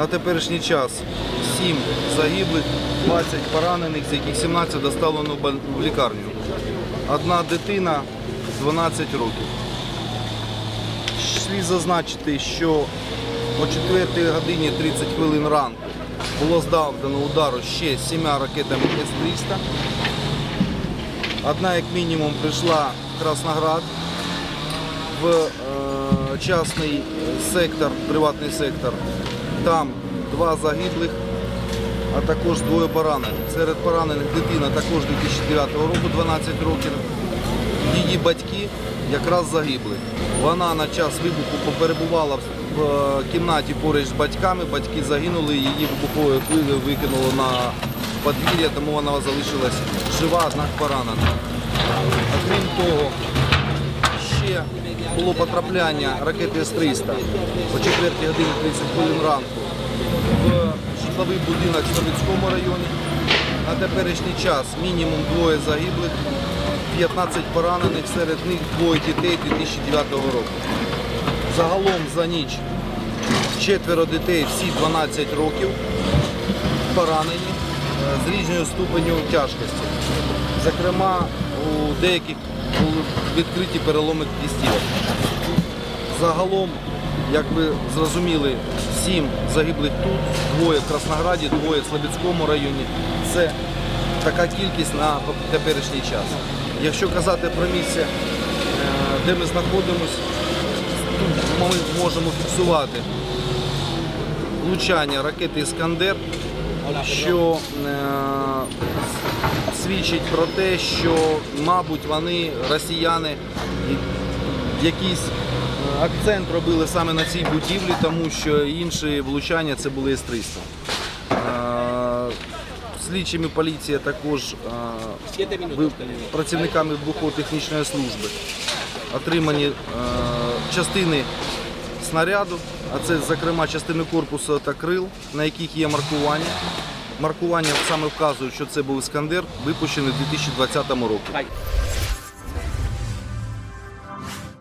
На теперішній час 7 загиблих, 20 поранених, з яких 17 доставлено в лікарню. Одна дитина 12 років. Слід зазначити, що о 4 годині 30 хвилин ранку було здавлено удару ще з 7 ракетами С-300. Одна, як мінімум, прийшла в Красноград в е, частний сектор, приватний сектор. Там два загиблих, а також двоє поранених. Серед поранених дитина також 2009 року, 12 років. Її батьки якраз загибли. Вона на час вибуху перебувала в е, кімнаті поруч з батьками. Батьки загинули, її вибуховою хвилею викинуло на подвір'я, тому вона залишилась жива, однак поранена. Окрім того, було потрапляння ракети С-300 о 4 годині 30 хвилин ранку в житловий будинок в Слобідському районі. На теперішній час мінімум двоє загиблих, 15 поранених, серед них двоє дітей 2009 року. Загалом за ніч четверо дітей, всі 12 років, поранені е, з різною ступеню тяжкості. Зокрема, у деяких були відкриті переломи кістів. Загалом, як ви зрозуміли, сім загиблих тут, двоє в Краснограді, двоє в Слобідському районі. Це така кількість на теперішній час. Якщо казати про місце, е, де ми знаходимося, тут ми можемо фіксувати влучання ракети Іскандер, що е, свідчить про те, що, мабуть, вони, росіяни, якийсь е, акцент робили саме на цій будівлі, тому що інші влучання це були С-300. Е, Слідчими поліція також е, працівниками вибухово-технічної служби отримані частини снаряду, а це зокрема частини корпусу та крил, на яких є маркування. Маркування саме вказують, що це був Іскандер, випущений у 2020 році.